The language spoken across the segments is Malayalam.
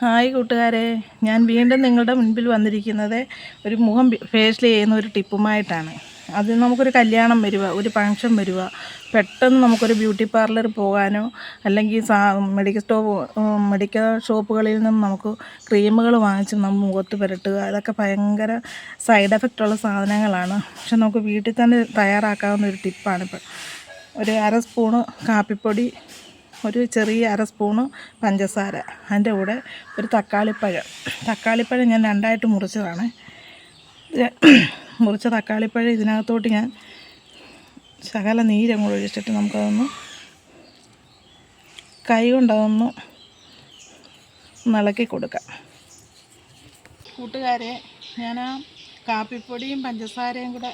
ഹായ് കൂട്ടുകാരെ. ഞാൻ വീണ്ടും നിങ്ങളുടെ മുൻപിൽ വന്നിരിക്കുന്നത് ഒരു മുഖം ഫേഷ്യൽ ചെയ്യുന്ന ഒരു ടിപ്പുമായിട്ടാണ്. അത് നമുക്കൊരു കല്യാണം വരിക ഒരു ഫങ്ഷൻ വരിക. പെട്ടെന്ന് നമുക്കൊരു ബ്യൂട്ടി പാർലർ പോകാനോ അല്ലെങ്കിൽ മെഡിക്കൽ സ്റ്റോ മെഡിക്കൽ ഷോപ്പുകളിൽ നിന്നും നമുക്ക് ക്രീമുകൾ വാങ്ങിച്ച് നമ്മൾ മുഖത്ത് പുരട്ടുക. അതൊക്കെ ഭയങ്കര സൈഡ് എഫക്റ്റ് ഉള്ള സാധനങ്ങളാണ്. പക്ഷെ നമുക്ക് വീട്ടിൽ തന്നെ തയ്യാറാക്കാവുന്ന ഒരു ടിപ്പാണിപ്പോൾ ഒരു അര സ്പൂണ് കാപ്പിപ്പൊടി ഒരു ചെറിയ അര സ്പൂണ് പഞ്ചസാര. അതിന്റെ കൂടെ ഒരു തക്കാളിപ്പഴം. തക്കാളിപ്പഴം ഞാൻ രണ്ടായിട്ട് മുറിച്ചതാണ്. മുറിച്ച തക്കാളിപ്പഴം ഇതിനകത്തോട്ട് ഞാൻ ശകല നീരങ്ങോട്ട് ഒഴിച്ചിട്ട് നമുക്കതൊന്ന് കൈ കൊണ്ടതൊന്ന് ഇളക്കി കൊടുക്കാം. കൂട്ടുകാരെ ഞാൻ ആ കാപ്പിപ്പൊടിയും പഞ്ചസാരയും കൂടെ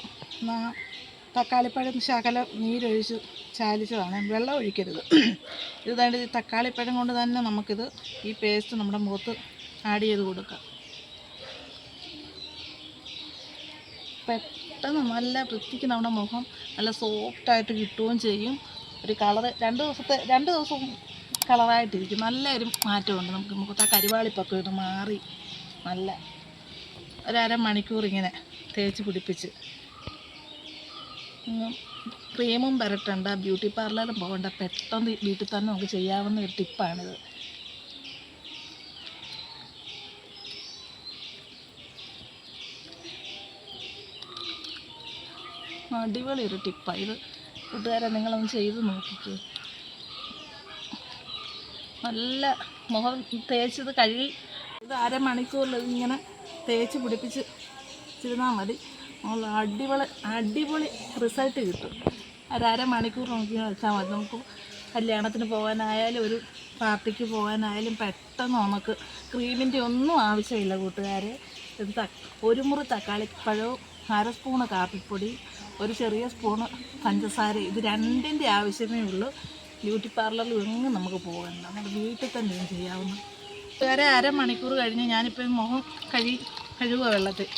തക്കാളിപ്പഴം ശകലം നീരൊഴിച്ച് ചാലിച്ചതാണ്. വെള്ളം ഒഴിക്കരുത്. ഇത് തന്നെ ഈ തക്കാളിപ്പഴം കൊണ്ട് തന്നെ നമുക്കിത് ഈ പേസ്റ്റ് നമ്മുടെ മുഖത്ത് ആഡ് ചെയ്ത് കൊടുക്കാം. പെട്ടെന്ന് നല്ല വൃത്തിക്ക് നമ്മുടെ മുഖം നല്ല സോഫ്റ്റായിട്ട് കിട്ടുകയും ചെയ്യും. ഒരു കളർ രണ്ട് ദിവസത്തെ രണ്ട് ദിവസം കളറായിട്ടിരിക്കും നല്ല ഒരു മാറ്റമുണ്ട് നമുക്ക് മുഖത്ത്. ആ കരിവാളിപ്പൊക്കെ ഇത് മാറി നല്ല ഒരു അരമണിക്കൂർ ഇങ്ങനെ തേച്ച് പിടിപ്പിച്ച് ക്രീമും പുരട്ടണ്ട ബ്യൂട്ടി പാർലറും പോകണ്ട പെട്ടെന്ന് വീട്ടിൽ തന്നെ നമുക്ക് ചെയ്യാവുന്ന ഒരു ടിപ്പാണിത്. അടിപൊളി ഒരു ടിപ്പാണ് ഇത് കൂട്ടുകാരെ നിങ്ങളൊന്ന് ചെയ്ത് നോക്കിക്കേ. നല്ല മുഖം തേച്ചത് കഴുകി. ഇത് അരമണിക്കൂറിൽ ഇങ്ങനെ തേച്ച് പിടിപ്പിച്ച് ഇരുന്നാൽ മതി. അടിപൊളി അടിപൊളി റിസൾട്ട് കിട്ടും. ഒരു അരമണിക്കൂർ നോക്കി വെച്ചാൽ മതി. നമുക്ക് കല്യാണത്തിന് പോകാനായാലും ഒരു പാർട്ടിക്ക് പോകാനായാലും പെട്ടെന്ന് നമുക്ക് ക്രീമിന്റെ ഒന്നും ആവശ്യമില്ല കൂട്ടുകാരെ. ഇത് ഒരു മുറി തക്കാളിപ്പഴവും അര സ്പൂണ് കാപ്പിപ്പൊടി ഒരു ചെറിയ സ്പൂണ് പഞ്ചസാര. ഇത് രണ്ടിന്റെ ആവശ്യമേ ഉള്ളൂ. ബ്യൂട്ടി പാർലറിൽ എങ്ങും നമുക്ക് പോകണ്ട നമ്മുടെ വീട്ടിൽ തന്നെയും ചെയ്യാവുന്ന. വേറെ അരമണിക്കൂർ കഴിഞ്ഞ് ഞാനിപ്പോൾ മുഖം കഴി കഴുകുക വെള്ളത്തിൽ.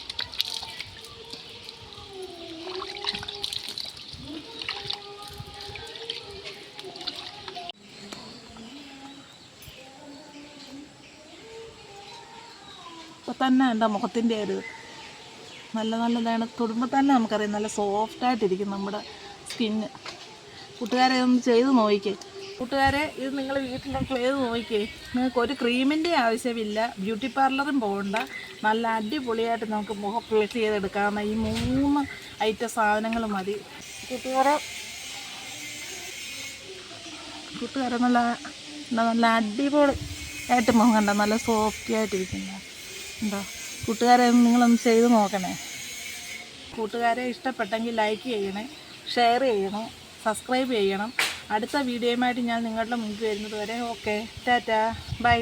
ഇപ്പോൾ തന്നെ എന്റെ മുഖത്തിന്റെ ഒരു നല്ല നല്ലതാണ്. തൊടുമ്പോൾ തന്നെ നമുക്കറിയാം നല്ല സോഫ്റ്റായിട്ടിരിക്കും നമ്മുടെ സ്കിന്ന് കൂട്ടുകാരെ ഒന്ന് ചെയ്ത് നോക്കിക്കേ. കൂട്ടുകാരെ ഇത് നിങ്ങൾ വീട്ടിലൊക്കെ ചെയ്ത് നോക്കിക്കേ. നിങ്ങൾക്ക് ഒരു ക്രീമിന്റെ ആവശ്യമില്ല. ബ്യൂട്ടി പാർലറും പോകണ്ട. നല്ല അടിപൊളിയായിട്ട് നമുക്ക് മുഖം ഫ്ലേസ് ചെയ്തെടുക്കാവുന്ന ഈ മൂന്ന് ഐറ്റം സാധനങ്ങൾ മതി. കൂട്ടുകാരെ കൂട്ടുകാരെ നല്ല നല്ല അടിപൊളി ആയിട്ട് മുഖം കണ്ട നല്ല സോഫ്റ്റി ആയിട്ടിരിക്കുന്ന. എന്താ കൂട്ടുകാരെ നിങ്ങളൊന്ന് ചെയ്ത് നോക്കണേ. കൂട്ടുകാരെ ഇഷ്ടപ്പെട്ടെങ്കിൽ ലൈക്ക് ചെയ്യണേ ഷെയർ ചെയ്യണം സബ്സ്ക്രൈബ് ചെയ്യണം. അടുത്ത വീഡിയോയുമായിട്ട് ഞാൻ നിങ്ങളുടെ മുൻപിൽ വരുന്നത് വരെ ഓക്കെ ടാറ്റാ ബൈ